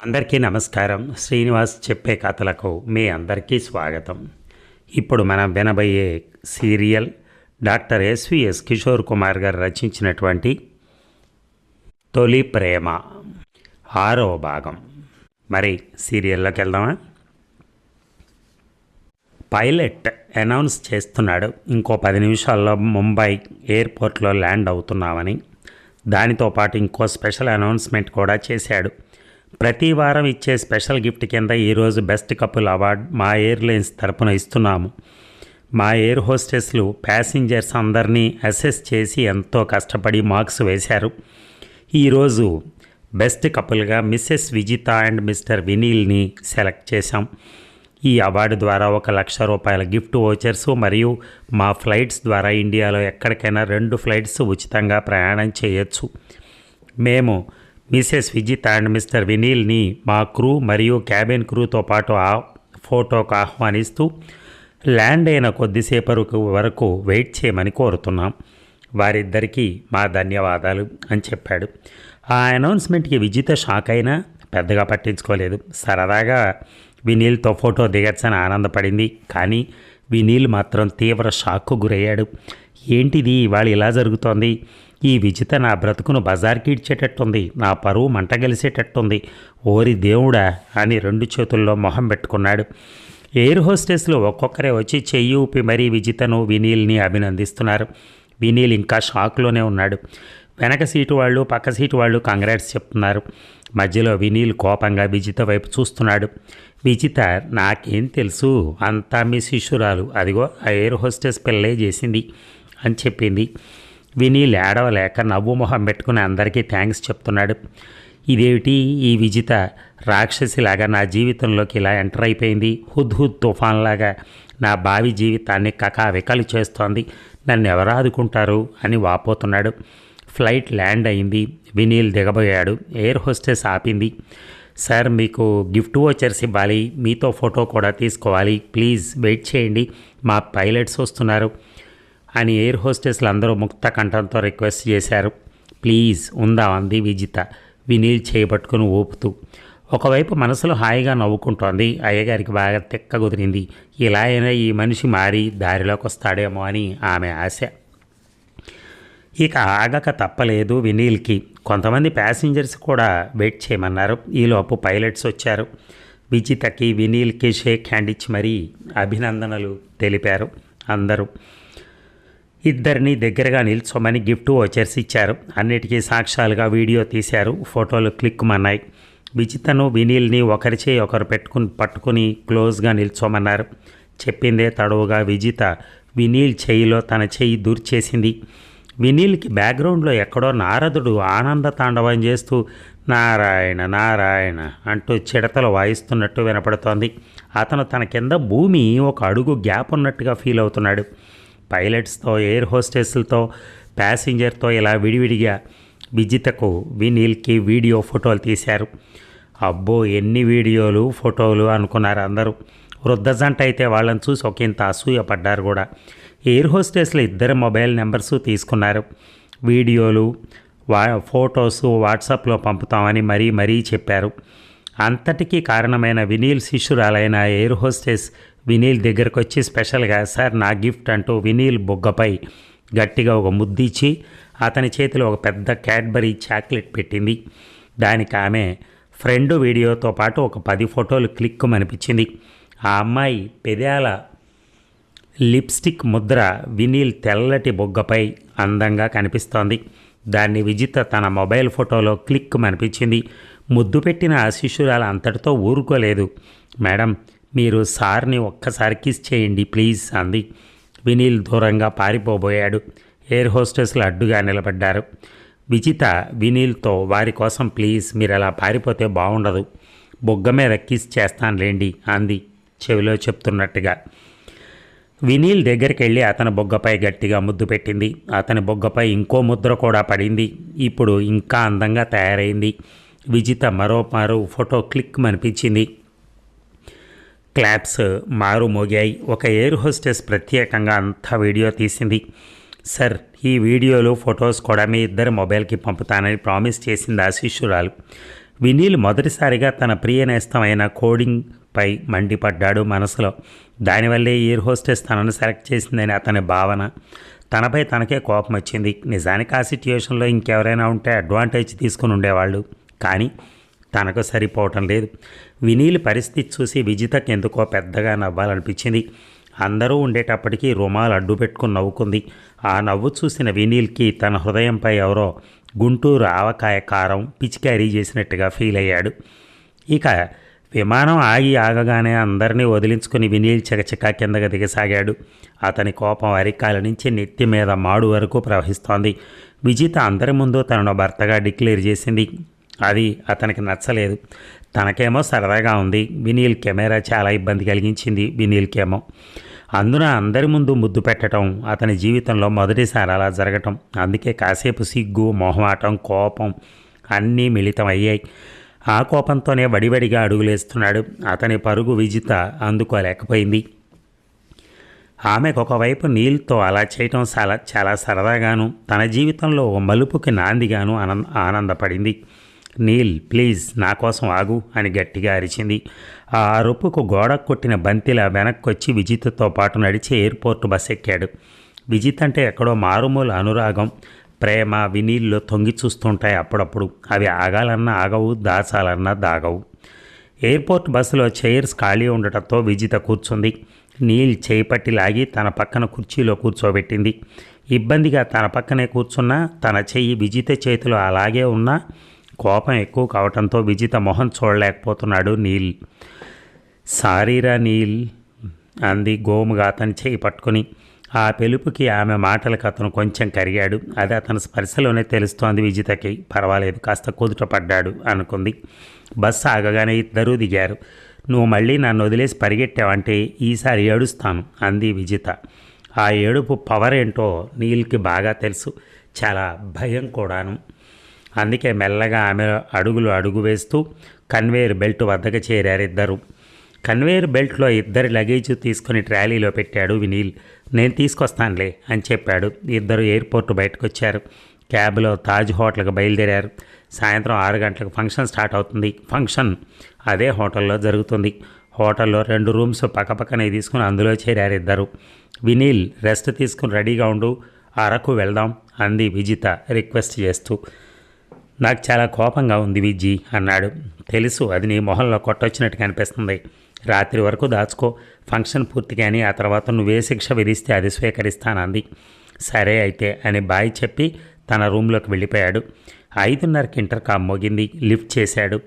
అందరికీ నమస్కారం. శ్రీనివాస్ చెప్పే కథలకు మీ అందరికీ స్వాగతం. ఇప్పుడు మనం వినబోయే serial doctor SVS Kishore Kumar garu రచించినటువంటి తొలి ప్రేమ ఆరో భాగం. మరి సీరియల్లోకి వెళ్దామా? పైలట్ అనౌన్స్ చేస్తున్నాడు. ఇంకో పది నిమిషాల్లో ముంబై ఎయిర్పోర్ట్లో ల్యాండ్ అవుతున్నామని. దానితో పాటు ఇంకో స్పెషల్ అనౌన్స్మెంట్ కూడా చేశాడు. ప్రతి వారం ఇచ్చే స్పెషల్ గిఫ్ట్ కింద ఈరోజు బెస్ట్ కపుల్ అవార్డ్ మా ఎయిర్లైన్స్ తరపున ఇస్తున్నాము. మా ఎయిర్ హోస్టెస్లు ప్యాసింజర్స్ అందరినీ అసెస్ చేసి ఎంతో కష్టపడి మార్క్స్ వేశారు. ఈరోజు బెస్ట్ కపుల్గా మిస్సెస్ విజిత అండ్ మిస్టర్ వినీల్ని సెలెక్ట్ చేశాం. ఈ అవార్డు ద్వారా ఒక లక్ష రూపాయల గిఫ్ట్ ఓచర్స్ మరియు మా ఫ్లైట్స్ ద్వారా ఇండియాలో ఎక్కడికైనా రెండు ఫ్లైట్స్ ఉచితంగా ప్రయాణం చేయొచ్చు. మేము మిసెస్ విజిత్ అండ్ మిస్టర్ వినీల్ని మా క్రూ మరియు క్యాబిన్ క్రూతో పాటు ఆ ఫోటోకు ఆహ్వానిస్తూ ల్యాండ్ అయిన కొద్దిసేపరు వరకు వెయిట్ చేయమని కోరుతున్నాం. వారిద్దరికీ మా ధన్యవాదాలు అని చెప్పాడు. ఆ అనౌన్స్మెంట్కి విజిత షాక్ అయినా పెద్దగా పట్టించుకోలేదు. సరదాగా వినీల్తో ఫోటో దిగచ్చని ఆనందపడింది. కానీ వినీల్ మాత్రం తీవ్ర షాక్కు గురయ్యాడు. ఏంటిది? ఇవాళ ఇలా జరుగుతోంది. ఈ విజిత నా బ్రతుకును బజార్కి ఇడ్చేటట్టుంది. నా పరువు మంటగలిసేటట్టుంది ఓరి దేవుడా అని రెండు చేతుల్లో మొహం పెట్టుకున్నాడు. ఎయిర్ హోస్టెస్లు ఒక్కొక్కరే వచ్చి చెయ్యి ఊపి మరీ విజితను వినీల్ని అభినందిస్తున్నారు. వినీల్ ఇంకా షాక్లోనే ఉన్నాడు. వెనక సీటు వాళ్ళు పక్క సీటు వాళ్ళు కంగ్రాట్స్ చెప్తున్నారు. మధ్యలో వినీల్ కోపంగా విజిత వైపు చూస్తున్నాడు. విజిత నాకేం తెలుసు. అంతా మీ శిష్యురాలు. అదిగో ఆ ఎయిర్ హోస్టెస్ పిల్లే చేసింది అని చెప్పింది. విని ఏడవలేక నవ్వు మొహం పెట్టుకుని అందరికీ థ్యాంక్స్ చెప్తున్నాడు. ఇదేమిటి ఈ విజిత? రాక్షసిలాగా నా జీవితంలోకి ఇలా ఎంటర్ అయిపోయింది. హుద్ హుద్ తుఫాన్లాగా నా భావి జీవితాన్ని కకావికలు చేస్తోంది. నన్ను ఎవరు ఆదుకుంటారు? అని వాపోతున్నాడు. ఫ్లైట్ ల్యాండ్ అయింది. వినీల్ దిగబోయాడు. ఎయిర్ హోస్టెస్ ఆపింది. సార్ మీకు గిఫ్ట్ వచ్చర్స్ ఇవ్వాలి మీతో ఫోటో కూడా తీసుకోవాలి. ప్లీజ్ వెయిట్ చేయండి మా పైలట్స్ వస్తున్నారు అని ఎయిర్ హోస్టెస్లు అందరూ ముక్త కంఠంతో రిక్వెస్ట్ చేశారు. ప్లీజ్ ఉందా అంది విజిత వినీల్ చేయబట్టుకుని ఊపుతూ. ఒకవైపు మనసులో హాయిగా నవ్వుకుంటోంది అయ్యగారికి బాగా తెక్క కుదిరింది. ఇలా అయినా ఈ మనిషి మారి దారిలోకి వస్తాడేమో అని ఆమె ఆశ. ఇక ఆగక తప్పలేదు వినీల్కి. కొంతమంది ప్యాసింజర్స్ కూడా వెయిట్ చేయమన్నారు. ఈలోపు పైలట్స్ వచ్చారు. విజితకి వినీల్కి షేక్ హ్యాండ్ ఇచ్చి మరీ అభినందనలు తెలిపారు అందరూ. ఇద్దరిని దగ్గరగా నిల్చోమని గిఫ్ట్ వచ్చర్స్ ఇచ్చారు. అన్నిటికీ సాక్ష్యాలుగా వీడియో తీశారు. ఫోటోలు క్లిక్కుమన్నాయి విజితను వినీల్ని ఒకరిచే ఒకరు పెట్టుకుని పట్టుకుని క్లోజ్గా నిల్చోమన్నారు. చెప్పిందే తడవుగా విజిత. వినీల్ చేయిలో తన చెయ్యి దూర్చేసింది. వినీల్కి బ్యాక్గ్రౌండ్లో ఎక్కడో నారదుడు ఆనంద తాండవం చేస్తూ నారాయణ నారాయణ అంటూ చిడతలు వాయిస్తున్నట్టు వినపడుతోంది. అతను తన కింద భూమి ఒక అడుగు గ్యాప్ ఉన్నట్టుగా ఫీల్ అవుతున్నాడు. పైలట్స్తో ఎయిర్ హోస్టెస్లతో ప్యాసింజర్తో ఇలా విడివిడిగా విజితకు వినీల్కి వీడియో ఫోటోలు తీశారు. అబ్బో ఎన్ని వీడియోలు ఫోటోలు అనుకున్నారు అందరూ. వృద్ధ జంట అయితే వాళ్ళని చూసి ఒకంత అసూయపడ్డారు కూడా. ఎయిర్ హోస్టెస్లు ఇద్దరు మొబైల్ నెంబర్స్ తీసుకున్నారు. వీడియోలు వా ఫొటోస్ వాట్సాప్లో పంపుతామని మరీ మరీ చెప్పారు. అంతటికీ కారణమైన వినీల్ శిష్యురాలైన ఎయిర్ హోస్టెస్ వినీల్ దగ్గరకు వచ్చి స్పెషల్గా సార్ నా గిఫ్ట్ అంటూ వినీల్ బొగ్గపై గట్టిగా ఒక ముద్దిచ్చి అతని చేతిలో ఒక పెద్ద క్యాడ్బరీ చాక్లెట్ పెట్టింది. దానికి ఆమె ఫ్రెండ్ వీడియోతో పాటు ఒక పది ఫోటోలు క్లిక్ అనిపించింది ఆ అమ్మాయి పెదాల లిప్స్టిక్ ముద్ర వినీల్ తెల్లటి బొగ్గపై అందంగా కనిపిస్తోంది. దాన్ని విజిత తన మొబైల్ ఫోటోలో క్లిక్ అనిపించింది ముద్దు పెట్టిన ఆ శిష్యురాలు అంతటితో ఊరుకోలేదు. మేడం మీరు సార్ని ఒక్కసారి కిస్ చేయండి ప్లీజ్ అంది. వినీల్ దూరంగా పారిపోబోయాడు. ఎయిర్ హోస్టెస్లు అడ్డుగా నిలబడ్డారు. విజిత వినీల్తో వారి కోసం ప్లీజ్ మీరు అలా పారిపోతే బాగుండదు బొగ్గ మీద కిస్ చేస్తానులేండి అంది చెవిలో చెప్తున్నట్టుగా. వినీల్ దగ్గరికి వెళ్ళి అతని బొగ్గపై గట్టిగా ముద్దు పెట్టింది. అతని బొగ్గపై ఇంకో ముద్ర కూడా పడింది. ఇప్పుడు ఇంకా అందంగా తయారైంది. విజిత మరో మరో ఫోటో క్లిక్ అనిపించింది. క్లాప్స్ మారు మోగాయి. ఒక ఎయిర్ హోస్టెస్ ప్రత్యేకంగా అంతా వీడియో తీసింది. సార్ ఈ వీడియోలు ఫొటోస్ కూడా మీ ఇద్దరు మొబైల్కి పంపుతానని ప్రామిస్ చేసింది ఆ శిష్యురాలు వినీల్ మొదటిసారిగా తన ప్రియ నేస్తమైన కోడింగ్పై మండిపడ్డాడు మనసులో. దానివల్లే ఎయిర్ హోస్టెస్ తనను సెలెక్ట్ చేసిందని అతని భావన. తనపై తనకే కోపం వచ్చింది. నిజానికి ఆ సిట్యుయేషన్లో ఇంకెవరైనా ఉంటే అడ్వాంటేజ్ తీసుకుని ఉండేవాళ్ళు. కానీ తనకు సరిపోవటం లేదు. వినీల్ పరిస్థితి చూసి విజితకు ఎందుకో పెద్దగా నవ్వాలనిపించింది. అందరూ ఉండేటప్పటికీ రుమాలు అడ్డు పెట్టుకుని నవ్వుకుంది. ఆ నవ్వు చూసిన వినీల్కి తన హృదయంపై ఎవరో గుంటూరు ఆవకాయ కారం పిచికారీ చేసినట్టుగా ఫీల్ అయ్యాడు. ఇక విమానం ఆగి ఆగగానే అందరినీ వదిలించుకుని వినీల్ చకచకా కిందకు దిగసాగాడు. అతని కోపం అరికాల నుంచి నెత్తి మీద మాడు వరకు ప్రవహిస్తోంది. విజిత అందరి ముందు తనను భర్తగా డిక్లేర్ చేసింది. అది అతనికి నచ్చలేదు. తనకేమో సరదాగా ఉంది. వినీల్ కెమెరా చాలా ఇబ్బంది కలిగించింది వినీల్కేమో. అందున అందరి ముందు ముద్దు పెట్టడం అతని జీవితంలో మొదటిసారి అలా జరగటం అందుకే కాసేపు సిగ్గు మొహమాటం కోపం అన్నీ మిళితం అయ్యాయి ఆ కోపంతోనే వడివడిగా అడుగులేస్తున్నాడు. అతని పరుగు విజిత అందుకోలేకపోయింది. ఆమెకు ఒకవైపు నీళ్ళతో అలా చేయటం చాలా చాలా సరదాగాను తన జీవితంలో ఓ మలుపుకి నాందిగాను ఆనంద ఆనందపడింది. నీల్ ప్లీజ్ నా కోసం ఆగు అని గట్టిగా అరిచింది. ఆ అరుపుకు గోడ కొట్టిన బంతిలా వెనక్కొచ్చి విజిత్తో పాటు నడిచి ఎయిర్పోర్ట్ బస్ ఎక్కాడు విజిత్ అంటే ఎక్కడో మారుమూల అనురాగం. ప్రేమ వినీళ్ళు తొంగి చూస్తుంటాయి అప్పుడప్పుడు. అవి ఆగాలన్నా ఆగవు దాచాలన్నా దాగవు. ఎయిర్పోర్ట్ బస్సులో చైర్స్ ఖాళీ ఉండటంతో విజిత కూర్చుంది. నీల్ చేయి పట్టి లాగి తన పక్కన కుర్చీలో కూర్చోబెట్టింది. ఇబ్బందిగా తన పక్కనే కూర్చున్నా తన చెయ్యి విజిత చేతిలో అలాగే ఉన్నా కోపం ఎక్కువ కావటంతో విజిత మొహం చూడలేకపోతున్నాడు నీల్. సారీరా నీల్ అంది గోముగా అతని చేయి పట్టుకుని. ఆ పిలుపుకి ఆమె మాటలకు అతను కొంచెం కరిగాడు. అది అతని స్పర్శలోనే తెలుస్తోంది విజితకి. పర్వాలేదు కాస్త కుదుట పడ్డాడు అనుకుంది. బస్సు ఆగగానే ఇద్దరూ దిగారు. నువ్వు మళ్ళీ నన్ను వదిలేసి పరిగెట్టావంటే ఈసారి ఏడుస్తాను అంది విజిత. ఆ ఏడుపు పవర్ ఏంటో నీల్కి బాగా తెలుసు. చాలా భయం కూడాను. అందుకే మెల్లగా ఆమె అడుగులు అడుగు వేస్తూ కన్వేయర్ బెల్ట్ వద్దకు చేరారు ఇద్దరు. కన్వేయర్ బెల్ట్లో ఇద్దరి లగేజ్ తీసుకుని ట్రాలీలో పెట్టాడు వినీల్. నేను తీసుకొస్తానులే అని చెప్పాడు. ఇద్దరు ఎయిర్పోర్ట్ బయటకు వచ్చారు క్యాబ్లో తాజ్ హోటల్కి బయలుదేరారు. సాయంత్రం ఆరు గంటలకు ఫంక్షన్ స్టార్ట్ అవుతుంది. ఫంక్షన్ అదే హోటల్లో జరుగుతుంది. హోటల్లో రెండు రూమ్స్ పక్కపక్కనే తీసుకుని అందులో చేరారు ఇద్దరు. వినీల్ రెస్ట్ తీసుకుని రెడీగా ఉండు. అరకు వెళ్దాం అంది విజిత రిక్వెస్ట్ చేస్తూ. నాకు చాలా కోపంగా ఉంది విజ్జీ అన్నాడు. తెలుసు అది నీ మొహంలో కొట్టొచ్చినట్టు కనిపిస్తుంది. రాత్రి వరకు దాచుకో. ఫంక్షన్ పూర్తి కానీ ఆ తర్వాత నువ్వే శిక్ష విధిస్తే అది స్వీకరిస్తానంది. సరే అయితే అని బాయ్ చెప్పి తన రూమ్లోకి వెళ్ళిపోయాడు. ఐదున్నరకి ఇంటర్ కామ్ మోగింది. లిఫ్ట్ చేశాడు.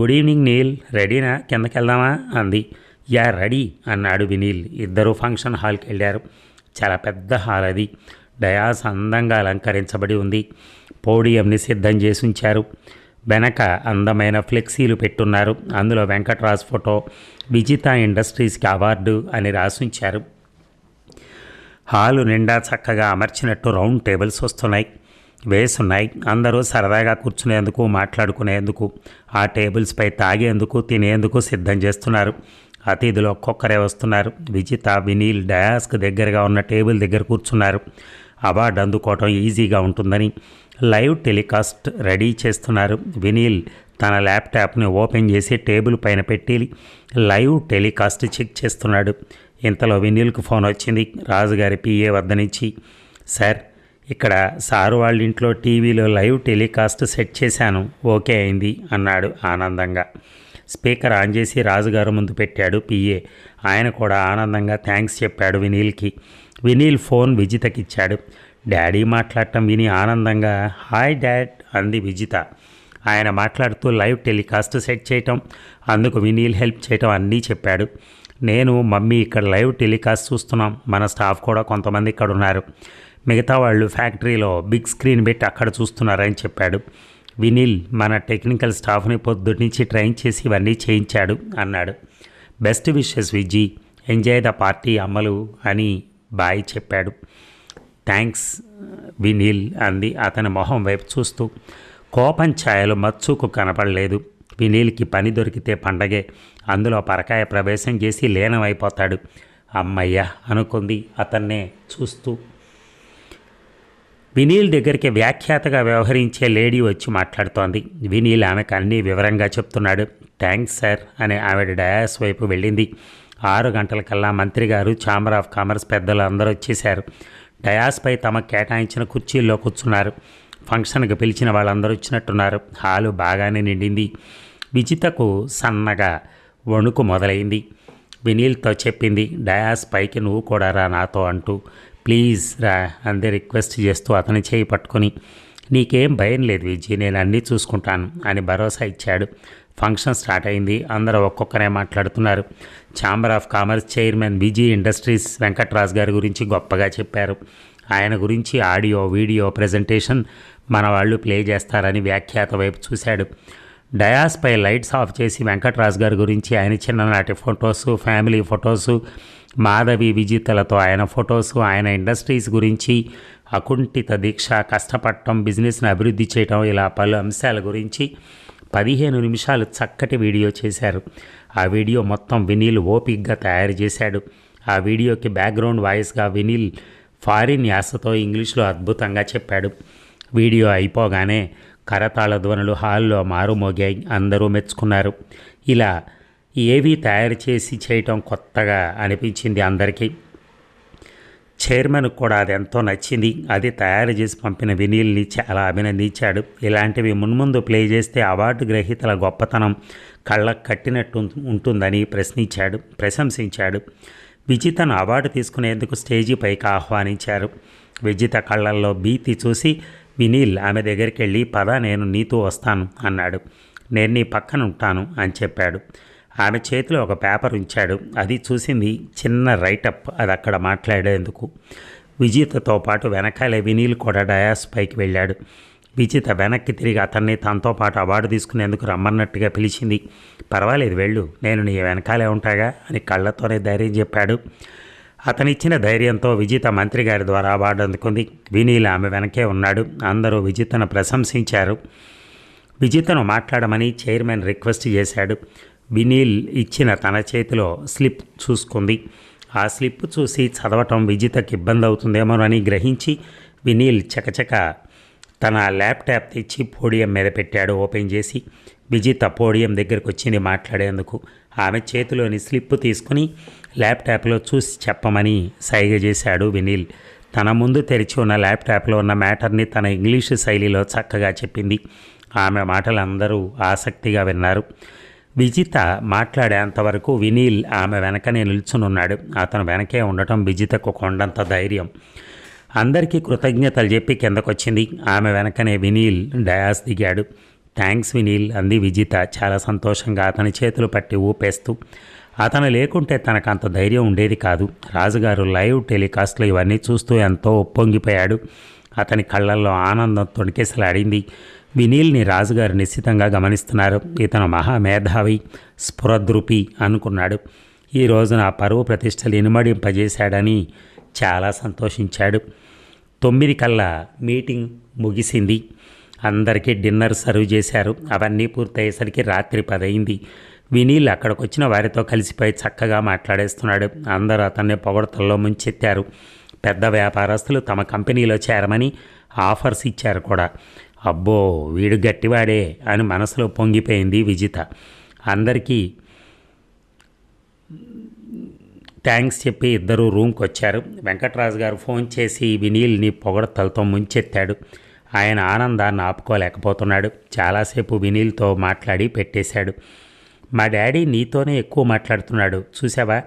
Good evening Neel. రెడీనా? కిందకి వెళ్దామా అంది. యా రెడీ అన్నాడు వినీల్. ఇద్దరూ ఫంక్షన్ హాల్కి వెళ్ళారు. చాలా పెద్ద హాల్ అది. డయాస్ అందంగా అలంకరించబడి ఉంది. పోడియంని సిద్ధం చేసి ఉంచారు. వెనక అందమైన ఫ్లెక్సీలు పెట్టున్నారు. అందులో వెంకట్రాజ్ ఫోటో విజిత ఇండస్ట్రీస్కి అవార్డు అని రాసుంచారు. హాలు నిండా చక్కగా అమర్చినట్టు రౌండ్ టేబుల్స్ వస్తున్నాయి. వేసున్నాయి. అందరూ సరదాగా కూర్చునేందుకు మాట్లాడుకునేందుకు ఆ టేబుల్స్పై తాగేందుకు తినేందుకు సిద్ధం చేస్తున్నారు. అతిథులు ఒక్కొక్కరే వస్తున్నారు. విజిత వినీల్ డయాస్క్ దగ్గరగా ఉన్న టేబుల్ దగ్గర కూర్చున్నారు. అవార్డు అందుకోవటం ఈజీగా ఉంటుందని లైవ్ టెలికాస్ట్ రెడీ చేస్తున్నారు. వినీల్ తన ల్యాప్టాప్ని ఓపెన్ చేసి టేబుల్ పైన పెట్టి లైవ్ టెలికాస్ట్ చెక్ చేస్తున్నాడు. ఇంతలో వినీల్కు ఫోన్ వచ్చింది. రాజుగారి పిఏ వద్ద నుంచి సార్ ఇక్కడ సారు వాళ్ళ ఇంట్లో టీవీలో లైవ్ టెలికాస్ట్ సెట్ చేశాను. ఓకే అయింది అన్నాడు ఆనందంగా. స్పీకర్ ఆన్ చేసి రాజుగారు ముందు పెట్టాడు పిఏ. ఆయన కూడా ఆనందంగా థ్యాంక్స్ చెప్పాడు వినీల్కి. వినీల్ ఫోన్ విజితకిచ్చాడు. డాడీ మాట్లాడటం విని ఆనందంగా హాయ్ డాడ్ అంది విజిత. ఆయన మాట్లాడుతూ లైవ్ టెలికాస్ట్ సెట్ చేయటం అందుకు వినీల్ హెల్ప్ చేయటం అన్నీ చెప్పాడు. నేను మమ్మీ ఇక్కడ లైవ్ టెలికాస్ట్ చూస్తున్నాం. మన స్టాఫ్ కూడా కొంతమంది ఇక్కడ ఉన్నారు మిగతా వాళ్ళు ఫ్యాక్టరీలో బిగ్ స్క్రీన్ పెట్టి అక్కడ చూస్తున్నారని చెప్పాడు. వినీల్ మన టెక్నికల్ స్టాఫ్ని పొద్దున్నుంచి ట్రైన్ చేసి ఇవన్నీ చేయించాడు అన్నాడు. Best wishes Viji enjoy the party అమలు అని బాయ్ చెప్పాడు. థ్యాంక్స్ వినీల్ అంది అతని మొహం వైపు చూస్తూ. కోపం ఛాయలు మత్సుకు కనపడలేదు. వినీల్కి పని దొరికితే పండగే. అందులో పరకాయ ప్రవేశం చేసి లీనమైపోతాడు. అమ్మయ్య అనుకుంది అతన్నే చూస్తూ. వినీల్ దగ్గరికి వ్యాఖ్యాతగా వ్యవహరించే లేడీ వచ్చి మాట్లాడుతోంది. వినీల్ ఆమెకు అన్నీ వివరంగా చెప్తున్నాడు. థ్యాంక్స్ సార్ అని ఆవిడ డయాస్ వైపు వెళ్ళింది. ఆరు గంటలకల్లా మంత్రి గారు ఛాంబర్ ఆఫ్ కామర్స్ పెద్దలు అందరూ వచ్చేశారు డయాస్పై తమ కేటాయించిన కుర్చీల్లో కూర్చున్నారు. ఫంక్షన్కి పిలిచిన వాళ్ళందరూ వచ్చినట్టున్నారు. హాలు బాగానే నిండింది. విజితకు సన్నగా వణుకు మొదలైంది. వినీల్తో చెప్పింది డయాస్ పైకి నువ్వు కూడా రా నాతో అంటూ. ప్లీజ్ రా అందే రిక్వెస్ట్ చేస్తూ అతని చేయి పట్టుకొని. నీకేం భయం లేదు విజయ్ నేను అన్నీ చూసుకుంటాను అని భరోసా ఇచ్చాడు. ఫంక్షన్ స్టార్ట్ అయింది. అందరూ ఒక్కొక్కరే మాట్లాడుతున్నారు. Chamber of commerce chairman Vijay industries Venkatraj గారి గురించి గొప్పగా చెప్పారు. ఆయన గురించి ఆడియో వీడియో ప్రజెంటేషన్ మన వాళ్ళు ప్లే చేస్తారని వ్యాఖ్యాత వైపు చూశాడు. డయాస్పై లైట్స్ ఆఫ్ చేసి వెంకట్రాజ్ గారి గురించి ఆయన చిన్ననాటి ఫొటోస్ ఫ్యామిలీ ఫొటోసు మాధవి విజితలతో ఆయన ఫొటోస్ ఆయన ఇండస్ట్రీస్ గురించి అకుంఠిత దీక్ష కష్టపడటం బిజినెస్ని అభివృద్ధి చేయటం ఇలా పలు అంశాల గురించి పదిహేను నిమిషాలు చక్కటి వీడియో చేశారు. ఆ వీడియో మొత్తం వినీల్ ఓపిక్గా తయారు చేశాడు. ఆ వీడియోకి బ్యాక్గ్రౌండ్ వాయిస్గా వినీల్ ఫారిన్ యాసతో ఇంగ్లీష్లో అద్భుతంగా చెప్పాడు. వీడియో అయిపోగానే కరతాళ ధ్వనులు హాల్లో మారుమోగాయి. అందరూ మెచ్చుకున్నారు. ఇలా ఏవి తయారు చేసి చేయటం కొత్తగా అనిపించింది అందరికీ. చైర్మన్కి కూడా అది ఎంతో నచ్చింది. అది తయారు చేసి పంపిన వినీల్ని చాలా అభినందించాడు. ఇలాంటివి మున్ముందు ప్లే చేస్తే అవార్డు గ్రహీతల గొప్పతనం కళ్ళకు కట్టినట్టు ఉంటుందని ప్రశ్నించాడు ప్రశంసించాడు. విజితను అవార్డు తీసుకునేందుకు స్టేజీపైకి ఆహ్వానించారు. విజిత కళ్ళల్లో భీతి చూసి వినీల్ ఆమె దగ్గరికి వెళ్ళి పద నేను నీతో వస్తాను అన్నాడు. నేను నీ పక్కన ఉంటాను అని చెప్పాడు. ఆమె చేతిలో ఒక పేపర్ ఉంచాడు. అది చూసింది చిన్న రైటప్ అది అక్కడ మాట్లాడేందుకు. విజితతో పాటు వెనకాలే వినీల్ కూడా డయాస్ పైకి వెళ్ళాడు. విజిత వెనక్కి తిరిగి అతన్ని తనతో పాటు అవార్డు తీసుకునేందుకు రమ్మన్నట్టుగా పిలిచింది. పర్వాలేదు వెళ్ళు నేను నీ వెనకాలే ఉంటాగా అని కళ్ళతోనే ధైర్యం చెప్పాడు. అతనిచ్చిన ధైర్యంతో విజిత మంత్రి గారి ద్వారా అవార్డు అందుకుంది. వినీల్ ఆమె వెనకే ఉన్నాడు. అందరూ విజితను ప్రశంసించారు. విజితను మాట్లాడమని చైర్మన్ రిక్వెస్ట్ చేశాడు. వినీల్ ఇచ్చిన తన చేతిలో స్లిప్ చూసుకుంది. ఆ స్లిప్ చూసి చదవటం విజితకి ఇబ్బంది అవుతుందేమోనని గ్రహించి వినీల్ చకచక తన ల్యాప్టాప్ తెచ్చి పోడియం మీద పెట్టాడు. ఓపెన్ చేసి విజిత పోడియం దగ్గరకు వచ్చింది మాట్లాడేందుకు. ఆమె చేతిలోని స్లిప్ తీసుకుని ల్యాప్టాప్లో చూసి చెప్పమని సైగ చేశాడు వినీల్. తన ముందు తెరిచి ఉన్న ల్యాప్టాప్లో ఉన్న మ్యాటర్ని తన ఇంగ్లీషు శైలిలో చక్కగా చెప్పింది. ఆమె మాటలు అందరూ ఆసక్తిగా విన్నారు. విజిత మాట్లాడేంతవరకు వినీల్ ఆమె వెనకనే నిల్చునున్నాడు. అతను వెనకే ఉండటం విజితకు కొండంత ధైర్యం. అందరికీ కృతజ్ఞతలు చెప్పి కిందకొచ్చింది. ఆమె వెనకనే వినీల్ డయాస్ దిగాడు. థ్యాంక్స్ వినీల్ అంది విజిత చాలా సంతోషంగా అతని చేతులు పట్టి ఊపేస్తూ. అతను లేకుంటే తనకు అంత ధైర్యం ఉండేది కాదు. రాజుగారు లైవ్ టెలికాస్ట్లు ఇవన్నీ చూస్తూ ఎంతో ఒప్పొంగిపోయాడు అతని కళ్ళల్లో ఆనందం తొణికేసలాడింది. వినీల్ని రాజుగారు నిశ్చితంగా గమనిస్తున్నారు. ఇతను మహామేధావి స్ఫురద్రూపి అనుకున్నాడు. ఈ రోజున పరువు ప్రతిష్టలు ఇనుమడింపజేశాడని చాలా సంతోషించాడు. తొమ్మిది కల్లా మీటింగ్ ముగిసింది. అందరికీ డిన్నర్ సర్వ్ చేశారు. అవన్నీ పూర్తయ్యేసరికి రాత్రి పదయింది వినీల్ అక్కడికి వచ్చిన వారితో కలిసిపోయి చక్కగా మాట్లాడేస్తున్నాడు. అందరూ అతన్ని పొగడతల్లో ముంచెత్తారు. పెద్ద వ్యాపారస్తులు తమ కంపెనీలో చేరమని ఆఫర్స్ ఇచ్చారు కూడా. అబ్బో వీడు గట్టివాడే అని మనసులో పొంగిపోయింది విజిత. అందరికీ థ్యాంక్స్ చెప్పి ఇద్దరు రూమ్కి వచ్చారు వెంకట్రాజు గారు ఫోన్ చేసి వినీల్ని పొగడతలతో ముంచెత్తాడు. ఆయన ఆనందాన్ని ఆపుకోలేకపోతున్నాడు. చాలాసేపు వినీల్తో మాట్లాడి పెట్టేశాడు. మా డాడీ నీతోనే ఎక్కువ మాట్లాడుతున్నాడు. చూసావా?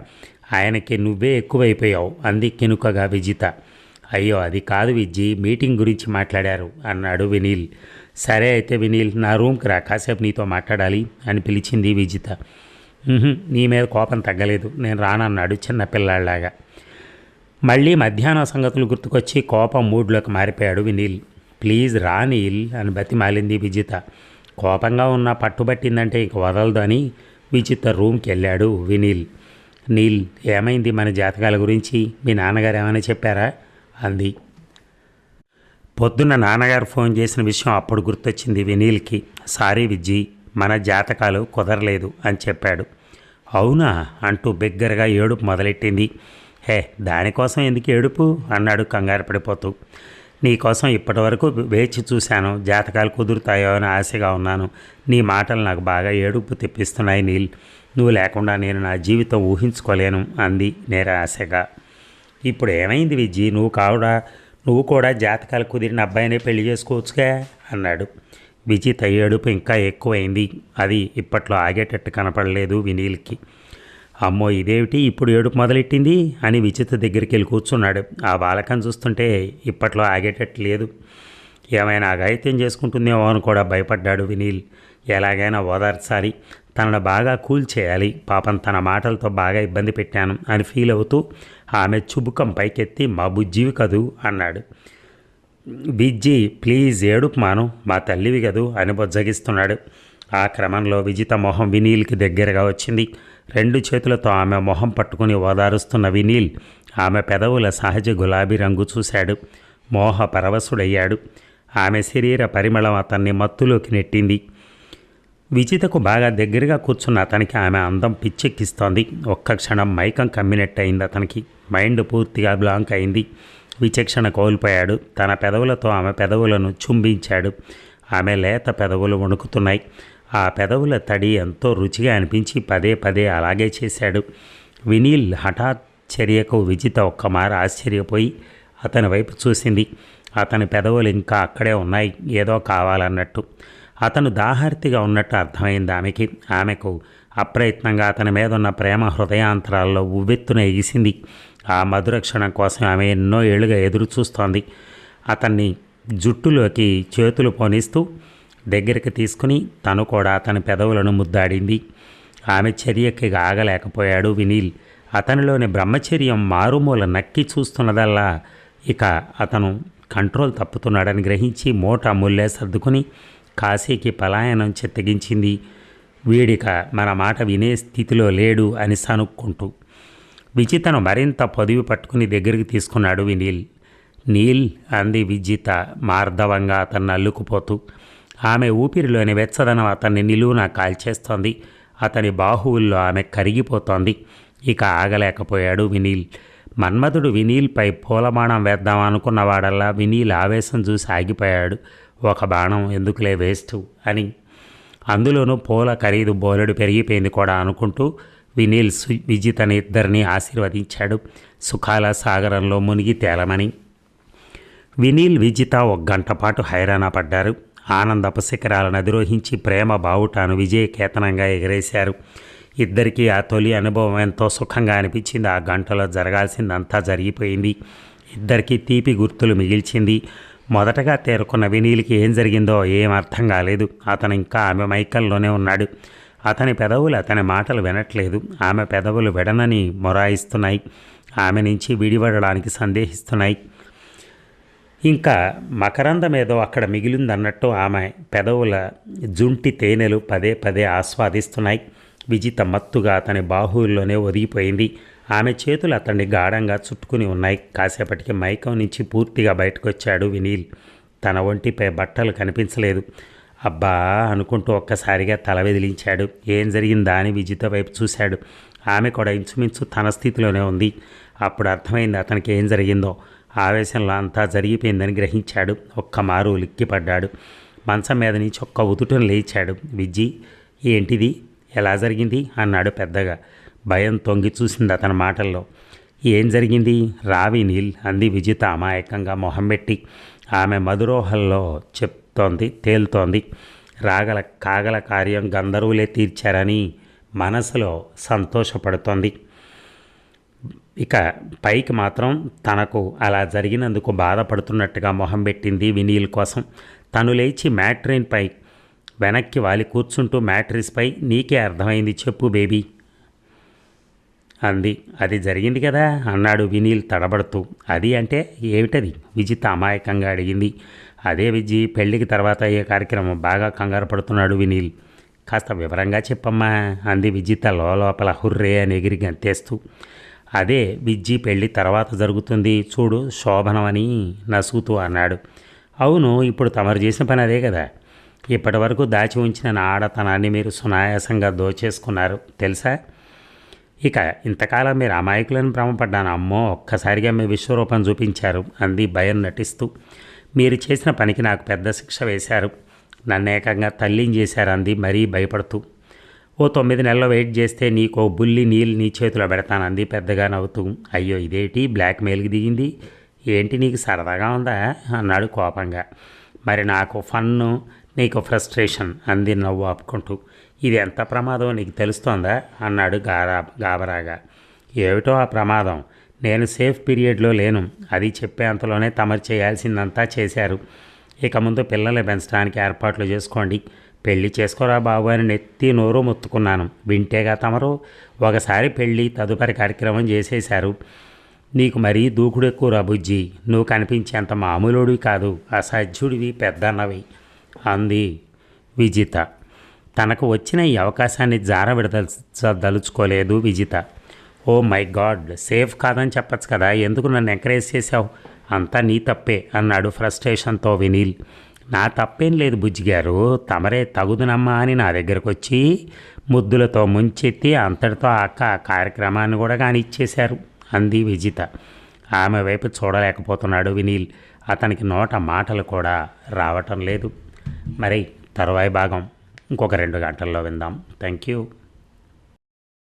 ఆయనకి నువ్వే ఎక్కువైపోయావు. అంది కినుకగా విజిత. అయ్యో అది కాదు విజ్జి. మీటింగ్ గురించి మాట్లాడారు అన్నాడు వినీల్. సరే అయితే వినీల్ నా రూమ్కి రా. కాసేపు నీతో మాట్లాడాలి అని పిలిచింది విజిత. నీ మీద కోపం తగ్గలేదు. నేను రానన్నాడు చిన్న పిల్లాళ్ళలాగా మళ్ళీ మధ్యాహ్నం సంగతులు గుర్తుకొచ్చి కోపం మూడ్లోకి మారిపోయాడు వినీల్. ప్లీజ్ రా నీల్ అని బతిమాలింది విజిత. కోపంగా ఉన్న పట్టుబట్టిందంటే ఇంక వదలదు అని విజిత రూమ్కి వెళ్ళాడు వినీల్. నీల్ ఏమైంది మన జాతకాల గురించి? మీ నాన్నగారు ఏమైనా చెప్పారా? అంది. పొద్దున్న నాన్నగారు ఫోన్ చేసిన విషయం అప్పుడు గుర్తొచ్చింది వినీల్కి. సారీ విజ్జి. మన జాతకాలు కుదరలేదు అని చెప్పాడు. అవునా? అంటూ బిగ్గరగా ఏడుపు మొదలెట్టింది. హే దానికోసం ఎందుకు ఏడుపు? అన్నాడు కంగారు పడిపోతూ. నీకోసం ఇప్పటివరకు వేచి చూశాను. జాతకాలు కుదురుతాయో అని ఆశగా ఉన్నాను. నీ మాటలు నాకు బాగా ఏడుపు తెప్పిస్తున్నాయి నీల్. నువ్వు లేకుండా నేను నా జీవితం ఊహించుకోలేను అంది నిరాశగా. ఇప్పుడు ఏమైంది విజ్జి నువ్వు కావుడా? నువ్వు కూడా జాతకాలు కుదిరిన అబ్బాయినే పెళ్ళి చేసుకోవచ్చుగా? అన్నాడు. విజిత ఏడుపు ఇంకా ఎక్కువైంది. అది ఇప్పట్లో ఆగేటట్టు కనపడలేదు వినీల్కి. అమ్మో ఇదేమిటి? ఇప్పుడు ఏడుపు మొదలెట్టింది? అని విజిత్ దగ్గరికి వెళ్ళి కూర్చున్నాడు. ఆ బాలకం చూస్తుంటే ఇప్పట్లో ఆగేటట్టు లేదు. ఏమైనా అఘాయిత్యం చేసుకుంటుందేమో అని కూడా భయపడ్డాడు వినీల్. ఎలాగైనా ఓదార్చాలి. తనను బాగా కూల్ చేయాలి. పాపం తన మాటలతో బాగా ఇబ్బంది పెట్టాను అని ఫీల్ అవుతూ ఆమె చుబుకం పైకెత్తి మా బుజ్జివి కదూ అన్నాడు. బిజ్జి ప్లీజ్ ఏడుపు మాను. మా తల్లివి కదూ అని బొజ్జగిస్తున్నాడు. ఆ క్రమంలో విజిత మొహం వినీల్కి దగ్గరగా వచ్చింది. రెండు చేతులతో ఆమె మొహం పట్టుకుని ఓదారుస్తున్న వినీల్ ఆమె పెదవుల సహజ గులాబీ రంగు చూశాడు. మోహ పరవశుడయ్యాడు. ఆమె శరీర పరిమళం అతన్ని మత్తులోకి నెట్టింది. విజితకు బాగా దగ్గరగా కూర్చున్న అతనికి ఆమె అందం పిచ్చెక్కిస్తోంది. ఒక్క క్షణం మైకం కమ్మినట్టయింది అతనికి. మైండ్ పూర్తిగా బ్లాంక్ అయింది. విచక్షణ కోల్పోయాడు. తన పెదవులతో ఆమె పెదవులను చుంబించాడు. ఆమె లేత పెదవులు వణుకుతున్నాయి. ఆ పెదవుల తడి ఎంతో రుచిగా అనిపించి పదే పదే అలాగే చేశాడు. వినీల్ హఠాత్ చర్యకు విజిత ఒక్కమారు ఆశ్చర్యపోయి అతని వైపు చూసింది. అతని పెదవులు ఇంకా అక్కడే ఉన్నాయి. ఏదో కావాలన్నట్టు. అతను దాహార్తిగా ఉన్నట్టు అర్థమైంది ఆమెకి. ఆమెకు అప్రయత్నంగా అతని మీద ఉన్న ప్రేమ హృదయాంతరాల్లో ఉవ్వెత్తున ఎగిసింది. ఆ మధుర క్షణం కోసం ఆమె ఎన్నో ఏళ్ళుగా ఎదురు చూస్తోంది అతన్ని జుట్టులోకి చేతులు పోనిస్తూ దగ్గరికి తీసుకుని తను కూడా అతని పెదవులను ముద్దాడింది. ఆమె చర్యకి ఆగలేకపోయాడు వినీల్. అతనిలోని బ్రహ్మచర్యం మారుమూల నక్కి చూస్తున్నదల్లా ఇక అతను కంట్రోల్ తప్పుతున్నాడని గ్రహించి మూట ముల్లే సర్దుకుని కాశీకి పలాయనం చెత్తగించింది. వీడిక మన మాట వినే స్థితిలో లేడు అని సనుక్కుంటూ విజితను మరింత పొదివి పట్టుకుని దగ్గరికి తీసుకున్నాడు వినీల్. నీల్ అంది విజిత మార్ధవంగా అతన్ని అల్లుకుపోతూ. ఆమె ఊపిరిలోని వెచ్చదనం అతన్ని నిలువున కాల్చేస్తోంది. అతని బాహువుల్లో ఆమె కరిగిపోతోంది. ఇక ఆగలేకపోయాడు వినీల్. మన్మధుడు వినీల్పై పూలబాణం వేద్దాం అనుకున్నవాడల్లా వినీల్ ఆవేశం చూసి ఆగిపోయాడు. ఒక బాణం ఎందుకులే వేస్ట్ అని. అందులోనూ పూల ఖరీదు బోలెడు పెరిగిపోయింది కూడా అనుకుంటూ వినీల్ విజితని ఇద్దరిని ఆశీర్వదించాడు. సుఖాల సాగరంలో మునిగి తేలమని. వినీల్ విజిత ఒక గంట పాటు హైరాణ పడ్డారు. ఆనందపు శిఖరాలను అధిరోహించి ప్రేమ బావుటాను విజయకేతనంగా ఎగరేశారు. ఇద్దరికీ ఆ తొలి అనుభవం ఎంతో సుఖంగా అనిపించింది. ఆ గంటలో జరగాల్సిందంతా జరిగిపోయింది. ఇద్దరికీ తీపి గుర్తులు మిగిల్చింది. మొదటగా తేరుకున్న వినీల్కి ఏం జరిగిందో ఏం అర్థం కాలేదు. అతను ఇంకా ఆమె మైకల్లోనే ఉన్నాడు. అతని పెదవులు అతని మాటలు వినట్లేదు. ఆమె పెదవులు విడనని మొరాయిస్తున్నాయి. ఆమె నుంచి విడిపడడానికి సందేహిస్తున్నాయి. ఇంకా మకరందం ఏదో అక్కడ మిగిలిందన్నట్టు ఆమె పెదవుల జుంటి తేనెలు పదే పదే ఆస్వాదిస్తున్నాయి. విజిత మత్తుగా అతని బాహువుల్లోనే ఒదిగిపోయింది. ఆమె చేతులు అతన్ని గాఢంగా చుట్టుకుని ఉన్నాయి. కాసేపటికి మైకం నుంచి పూర్తిగా బయటకు వచ్చాడు వినీల్. తన ఒంటిపై బట్టలు కనిపించలేదు. అబ్బా అనుకుంటూ ఒక్కసారిగా తల వెదిలించాడు. ఏం జరిగిందా అని విజిత వైపు చూశాడు. ఆమె కూడా ఇంచుమించు తన స్థితిలోనే ఉంది. అప్పుడు అర్థమైంది అతనికి ఏం జరిగిందో. ఆవేశంలో అంతా జరిగిపోయిందని గ్రహించాడు. ఒక్క మారు లిక్కిపడ్డాడు మంచం మీద నుంచి ఒక్క ఉదుటను లేచాడు. విజ్జి ఏంటిది? ఎలా జరిగింది? అన్నాడు పెద్దగా. భయం తొంగి చూసింది అతని మాటల్లో. ఏం జరిగింది? రావి నీల్ అంది విజిత అమాయకంగా మొహం పెట్టి. ఆమె మధురోహల్లో చెప్తోంది తేలుతోంది. రాగల కాగల కార్యం గంధర్వులే తీర్చారని మనసులో సంతోషపడుతోంది. ఇక పైకి మాత్రం తనకు అలా జరిగినందుకు బాధపడుతున్నట్టుగా మొహం పెట్టింది వినీల్ కోసం. తను లేచి మ్యాట్రిన్పై వెనక్కి వాలి కూర్చుంటూ మ్యాట్రిస్పై నీకే అర్థమైంది చెప్పు బేబీ. అంది. అది జరిగింది కదా అన్నాడు వినీల్ తడబడుతూ. అది అంటే ఏమిటది? విజిత అమాయకంగా అడిగింది. అదే విజి పెళ్ళికి తర్వాత అయ్యే కార్యక్రమం బాగా కంగారు పడుతున్నాడు వినీల్. కాస్త వివరంగా చెప్పమ్మా అంది విజిత లోపల హుర్రే అని ఎగిరి గంతేస్తూ. అదే విజ్జి పెళ్ళి తర్వాత జరుగుతుంది చూడు శోభనమని నసుగుతూ అన్నాడు. అవును ఇప్పుడు తమరు చేసిన పని అదే కదా. ఇప్పటి వరకు దాచి ఉంచిన నా ఆడతనాన్ని మీరు సునాయాసంగా దోచేసుకున్నారు తెలుసా? ఇక ఇంతకాలం మీరు అమాయకులను భ్రమపడ్డాను. అమ్మో ఒక్కసారిగా మీ విశ్వరూపం చూపించారు అంది భయం నటిస్తూ. మీరు చేసిన పనికి నాకు పెద్ద శిక్ష వేశారు. నన్ను ఏకంగా తల్లిని చేశారు అంది మరీ భయపడుతూ. ఓ తొమ్మిది నెలలు వెయిట్ చేస్తే నీకో బుల్లి నీళ్ళు నీ చేతిలో పెడతానంది పెద్దగా నవ్వుతూ. అయ్యో ఇదేంటి? బ్లాక్మెయిల్కి దిగింది? ఏంటి నీకు సరదాగా ఉందా? అన్నాడు కోపంగా. మరి నాకు ఫన్ను నీకు ఫ్రస్ట్రేషన్ అంది నవ్వు ఆపుకుంటూ. ఇది ఎంత ప్రమాదం నీకు తెలుస్తోందా? అన్నాడు గారా గాబరాగా. ఏమిటో ఆ ప్రమాదం? నేను సేఫ్ పీరియడ్లో లేను. అది చెప్పేంతలోనే తమరు చేయాల్సిందంతా చేశారు. ఇక ముందు పిల్లల్ని పెంచడానికి ఏర్పాట్లు చేసుకోండి. పెళ్ళి చేసుకోరా బాబు అని నెత్తి నోరు మొత్తుకున్నాను. వింటేగా తమరు ఒకసారి పెళ్ళి తదుపరి కార్యక్రమం చేసేశారు. నీకు మరీ దూకుడు ఎక్కువ బుజ్జి? నువ్వు కనిపించేంత మామూలుడివి కాదు. అసాధ్యుడివి పెద్దన్నవి. అంది విజిత. తనకు వచ్చిన ఈ అవకాశాన్ని జార విడదలుచుకోలేదు Vijitha. Oh my god safe కాదని చెప్పచ్చు కదా ఎందుకు నన్ను ఎంకరేజ్ చేశావు? అంతా నీ తప్పే అన్నాడు ఫ్రస్ట్రేషన్తో వినీల్. నా తప్పేం లేదు బుజ్జిగారు తమరే తగుదునమ్మా అని నా దగ్గరకు వచ్చి ముద్దులతో ముంచెత్తి అంతటితో అక్క కార్యక్రమాన్ని కూడా కానిచ్చేశారు అంది విజిత. ఆమె వైపు చూడలేకపోతున్నాడు వినీల్. అతనికి నోట మాటలు కూడా రావటం లేదు. మరి తరువాయి భాగం. ఇంకొక రెండు గంటల్లో విందాం. Thank you